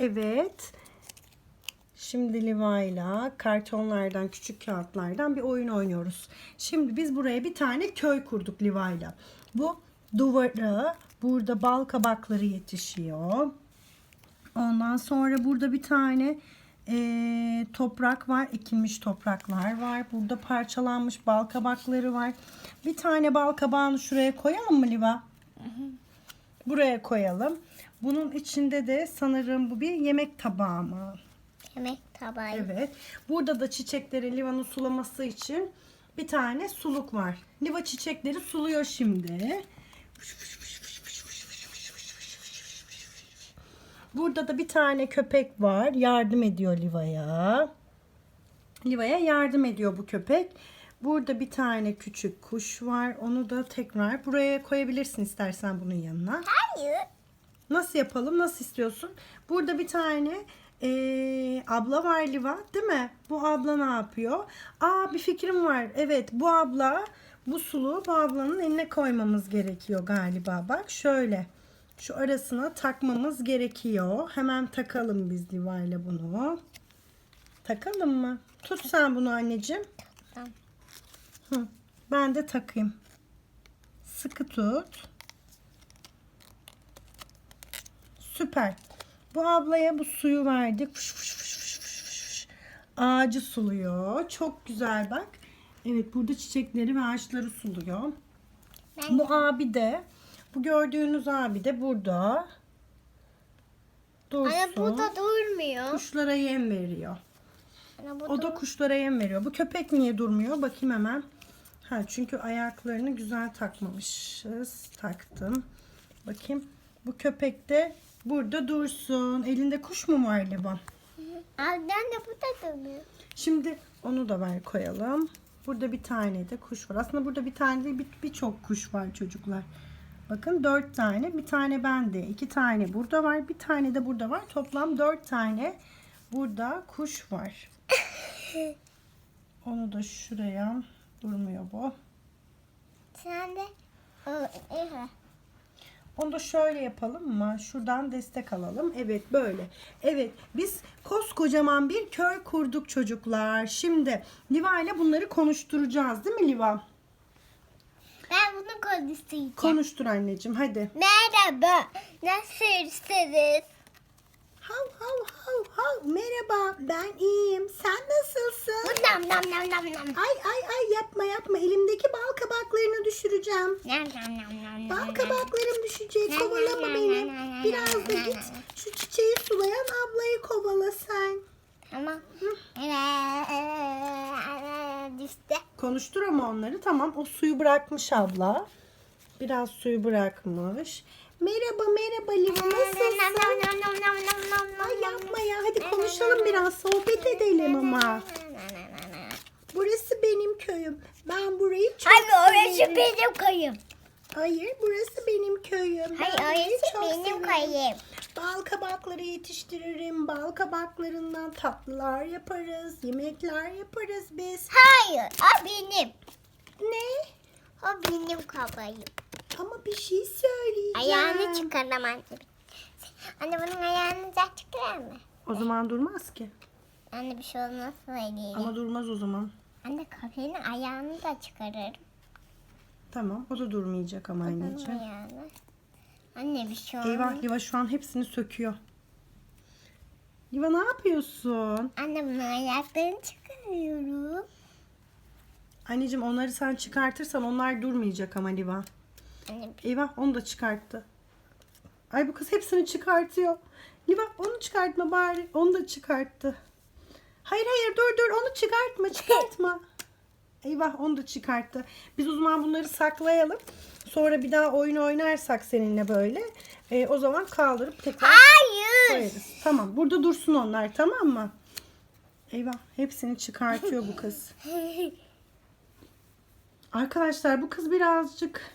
Evet. Şimdi Liva'yla kartonlardan, küçük kağıtlardan bir oyun oynuyoruz. Şimdi biz buraya bir tane köy kurduk Liva'yla. Bu duvara burada bal kabakları yetişiyor. Ondan sonra burada bir tane eee, toprak var. ekilmiş topraklar var. Burada parçalanmış bal kabakları var. Bir tane bal kabağını şuraya koyalım mı Liva? Buraya koyalım. Bunun içinde de sanırım bu bir yemek tabağı mı? Yemek tabağı. Evet. Burada da çiçekleri Liva'nın sulaması için bir tane suluk var. Liva çiçekleri suluyor şimdi. Burada da bir tane köpek var. Yardım ediyor Liva'ya. Liva'ya yardım ediyor bu köpek. Burada bir tane küçük kuş var. Onu da tekrar buraya koyabilirsin istersen bunun yanına. Hayır. Nasıl yapalım? Nasıl istiyorsun? Burada bir tane eee, abla var Liva değil mi? Bu abla ne yapıyor? Aa bir fikrim var. Evet bu abla bu suluğu bu ablanın eline koymamız gerekiyor galiba. Bak şöyle. Şu arasına takmamız gerekiyor. Hemen takalım biz Liva ile bunu. Takalım mı? Tut sen bunu anneciğim. Hı, ben de takayım. Sıkı tut. Süper. Bu ablaya bu suyu verdik. Fış fış fış fış fış fış. Ağacı suluyor. Çok güzel bak. Evet burada çiçekleri ve ağaçları suluyor. Ben Bu abi de bu gördüğünüz abi de burada. Dursun. Ana bu da durmuyor. Kuşlara yem veriyor. O da kuşlara yem veriyor. Bu köpek niye durmuyor? Bakayım hemen. Ha çünkü ayaklarını güzel takmamışız. Taktım. Bakayım. Bu köpek de burada dursun. Elinde kuş mu var Levan? Abi de bu da durmuyor. Şimdi onu da ver koyalım. Burada bir tane de kuş var. Aslında burada bir tane değil bir- birçok kuş var çocuklar. Bakın dört tane. Bir tane bende. iki tane burada var. Bir tane de burada var. Toplam dört tane burada kuş var. Onu da şuraya durmuyor bu. Sen de evet. Onu da şöyle yapalım mı? Şuradan destek alalım. Evet böyle. Evet biz koskocaman bir köy kurduk çocuklar. Şimdi Liva ile bunları konuşturacağız değil mi Liva? Ben bunu konuşacağım. Konuştur anneciğim hadi. Merhaba. Nasılsınız? Hav hav hav hav. Merhaba ben iyiyim. Sen nasılsın? Nam nam nam nam nam. Ay ay ay yapma yapma. Elimdeki bal kabaklarını düşüreceğim. Nam nam nam nam. Bal kabaklarım düşecek. Kovalama beni. Biraz da git şu çiçeği sulayan ablayı kovala sen. Tamam. Düştü. Konuştur ama onları. Tamam o suyu bırakmış abla. Biraz suyu bırakmış. Merhaba merhaba Liva nasılsın? Ay yapma ya hadi konuşalım biraz sohbet edelim ama. Burası benim köyüm. Ben burayı çok Hayır orası severim. benim kayım. Hayır burası benim köyüm. Hayır burayı orası çok benim severim. kayım. Bal kabakları yetiştiririm. Bal kabaklarından tatlılar yaparız. Yemekler yaparız biz. Hayır o benim. Ne? O benim kabayım. Ama bir şey söyleyeceğim. Ayağını çıkaram anne. Anne bunun ayağını da çıkarır mı? O zaman durmaz ki. Anne bir şey olmaz söyleyelim. Ama durmaz o zaman. Anne kafenin ayağını da çıkarırım. Tamam o da durmayacak ama anneciğim. ayağını. Anne bir şey olmaz. Eyvah Liva şu an hepsini söküyor. Liva ne yapıyorsun? Anne bunun ayaklarını çıkarıyorum. Anneciğim onları sen çıkartırsan onlar durmayacak ama Liva. Eyvah onu da çıkarttı. Ay bu kız hepsini çıkartıyor. Liva onu çıkartma bari. Onu da çıkarttı. Hayır hayır dur dur onu çıkartma çıkartma. Eyvah onu da çıkarttı. Biz o zaman bunları saklayalım. Sonra bir daha oyun oynarsak seninle böyle. e, o zaman kaldırıp tekrar Hayır. koyarız. Tamam burada dursun onlar tamam mı? Eyvah hepsini çıkartıyor bu kız. Arkadaşlar bu kız birazcık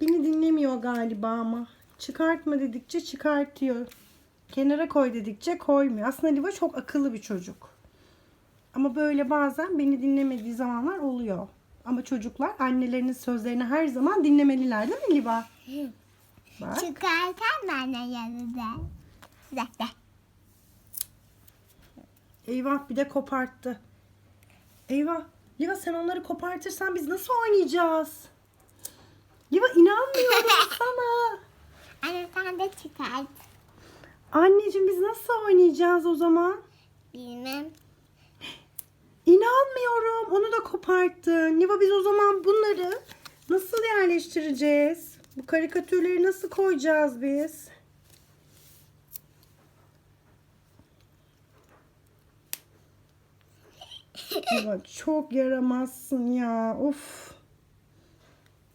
beni dinlemiyor galiba ama. Çıkartma dedikçe çıkartıyor. Kenara koy dedikçe koymuyor. Aslında Liva çok akıllı bir çocuk. Ama böyle bazen beni dinlemediği zamanlar oluyor. Ama çocuklar annelerinin sözlerini her zaman dinlemeliler değil mi Liva? Bak. Çıkartan bana yanında. Zaten. Eyvah bir de koparttı. Eyvah. Liva sen onları kopartırsan biz nasıl oynayacağız? Liva inanmıyorum sana. Anne sen de çıkart. Anneciğim biz nasıl oynayacağız o zaman? Bilmem. İnanmıyorum. Onu da koparttın. Liva biz o zaman bunları nasıl yerleştireceğiz? Bu karikatürleri nasıl koyacağız biz? Liva çok yaramazsın ya. Of.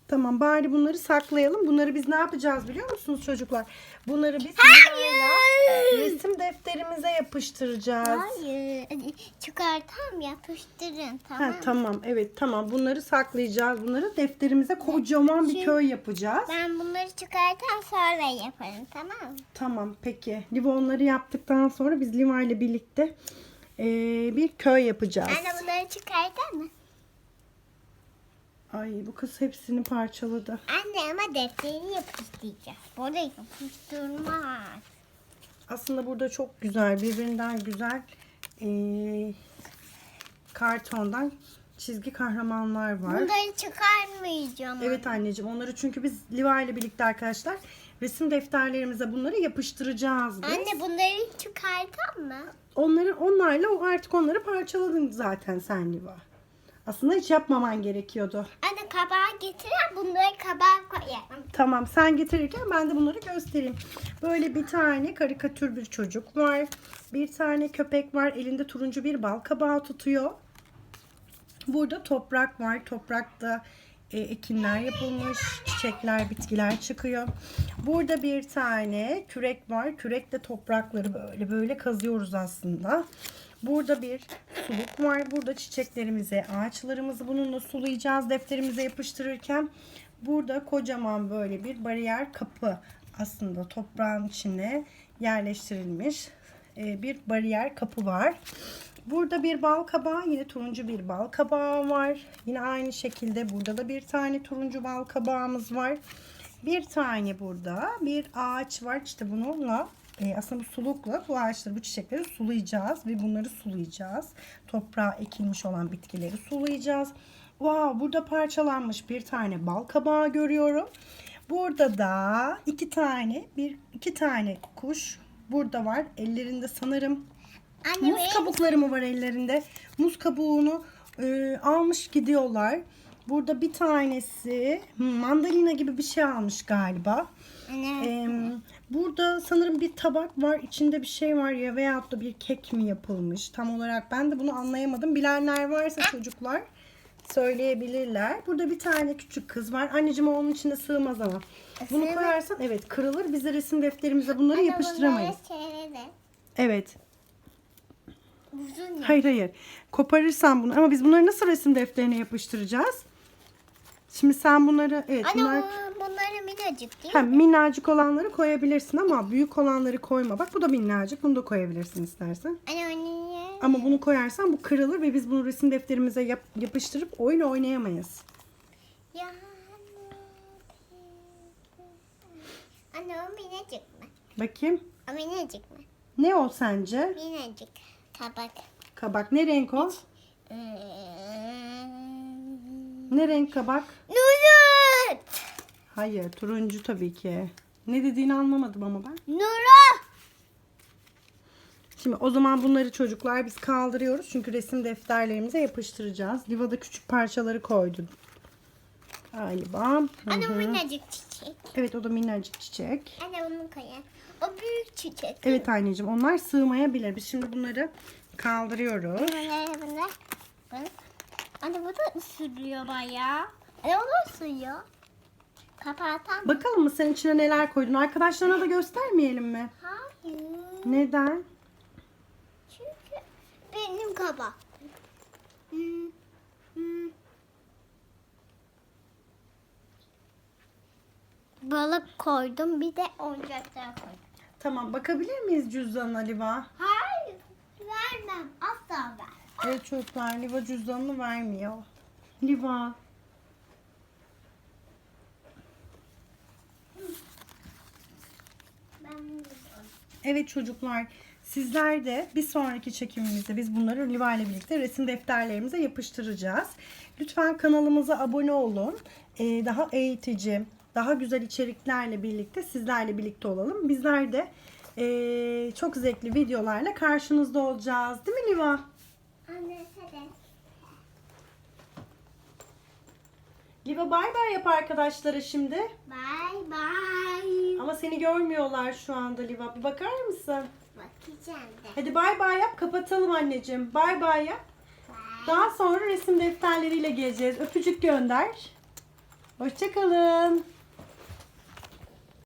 Tamam bari bunları saklayalım. Bunları biz ne yapacağız biliyor musunuz çocuklar? Bunları biz Liva'yla resim defterimize yapıştıracağız. Hayır. Çıkartam yapıştırın tamam. Ha, tamam evet tamam bunları saklayacağız. Bunları defterimize kocaman bir Şimdi- köy yapacağız. Ben bunları çıkartam sonra yaparım tamam mı? Tamam peki. Liva onları yaptıktan sonra biz Liva ile birlikte eee, bir köy yapacağız. Anne bunları çıkartar mı? Ay bu kız hepsini parçaladı. Anne ama defteri yapıştıracağız. Burada yapıştırmaz. Aslında burada çok güzel birbirinden güzel eee, kartondan çizgi kahramanlar var. Bunları çıkarmayacağım. Evet anneciğim onları çünkü biz Liva ile birlikte arkadaşlar resim defterlerimize bunları yapıştıracağız biz. Anne bunları çıkartar mı? Onları onlarla o artık onları parçaladın zaten sen Liva. Aslında hiç yapmaman gerekiyordu. Anne kabağı getiren bunları kabağa koyarım. Tamam sen getirirken ben de bunları göstereyim. Böyle bir tane karikatür bir çocuk var. Bir tane köpek var. Elinde turuncu bir bal kabağı tutuyor. Burada toprak var. Toprakta e, ekinler yapılmış. Çiçekler, bitkiler çıkıyor. Burada bir tane kürek var. Kürekle toprakları böyle böyle kazıyoruz aslında. Burada bir suluk var. Burada çiçeklerimizi, ağaçlarımızı bununla sulayacağız defterimize yapıştırırken. Burada kocaman böyle bir bariyer kapı aslında toprağın içine yerleştirilmiş e, bir bariyer kapı var. Burada bir bal kabağı, yine turuncu bir bal kabağı var. Yine aynı şekilde burada da bir tane turuncu bal kabağımız var. Bir tane burada bir ağaç var. İşte bununla e, aslında bu sulukla bu ağaçları, bu çiçekleri sulayacağız ve bunları sulayacağız. Toprağa ekilmiş olan bitkileri sulayacağız. Wow, burada parçalanmış bir tane bal kabağı görüyorum. Burada da iki tane, bir iki tane kuş burada var. Ellerinde sanırım Anne Muz benim- kabukları mı var ellerinde? Muz kabuğunu e, almış gidiyorlar. Burada bir tanesi mandalina gibi bir şey almış galiba. Anne. E, burada sanırım bir tabak var. içinde bir şey var ya veyahut da bir kek mi yapılmış? Tam olarak ben de bunu anlayamadım. Bilenler varsa çocuklar söyleyebilirler. Burada bir tane küçük kız var. Anneciğim o onun içine sığmaz ama. Bunu Sığmaz. koyarsan evet kırılır. Biz de resim defterimize bunları Anne yapıştıramayız. bunları. Evet. Uzun ya. Hayır hayır. Koparırsan bunu ama biz bunları nasıl resim defterine yapıştıracağız? Şimdi sen bunları evet Anne bunlar bu- bunları minnacık değil ha, mi? minnacık olanları koyabilirsin ama büyük olanları koyma. Bak bu da minnacık. Bunu da koyabilirsin istersen. Anne ye. Ama bunu koyarsan bu kırılır ve biz bunu resim defterimize yap- yapıştırıp oyun oynayamayız. Ya. Anne o minnacık mı? Bakayım. O minnacık mı? Ne o sence? Minnacık. Tabak. Kabak ne renk o? Hmm. Ne renk kabak? Nurut. Hayır turuncu tabii ki. Ne dediğini anlamadım ama ben. Nuru. Şimdi o zaman bunları çocuklar biz kaldırıyoruz. Çünkü resim defterlerimize yapıştıracağız. Liva da küçük parçaları koydu. Galiba. Anne minnacık çiçek. Evet o da minnacık çiçek. Anne onu koyar. O büyük çiçek. Evet anneciğim onlar sığmayabilir. Biz şimdi bunları kaldırıyoruz. Bunlar bunlar. Bunlar. Anne bu da ısırıyor bayağı. Anne o da ısırıyor. Kapatan? Bakalım mı sen içine neler koydun? Arkadaşlarına da göstermeyelim mi? Hayır. Neden? Çünkü benim kaba. Hmm, hmm. Balık koydum bir de oyuncaklar koydum. Tamam bakabilir miyiz cüzdanına Liva? Hayır vermem asla ver. Evet çocuklar Liva cüzdanını vermiyor. Liva. Evet çocuklar sizler de bir sonraki çekimimizde biz bunları Liva ile birlikte resim defterlerimize yapıştıracağız. Lütfen kanalımıza abone olun. Ee, daha eğitici, daha güzel içeriklerle birlikte sizlerle birlikte olalım. Bizler de ee, çok zevkli videolarla karşınızda olacağız. Değil mi Liva? Anne hadi. Liva bay bay yap arkadaşlara şimdi. Bye bye. Ama seni görmüyorlar şu anda Liva. Bir bakar mısın? Bakacağım da. Hadi bay bay yap. Kapatalım anneciğim. Bay bay yap. Daha sonra resim defterleriyle geleceğiz. Öpücük gönder. Hoşçakalın.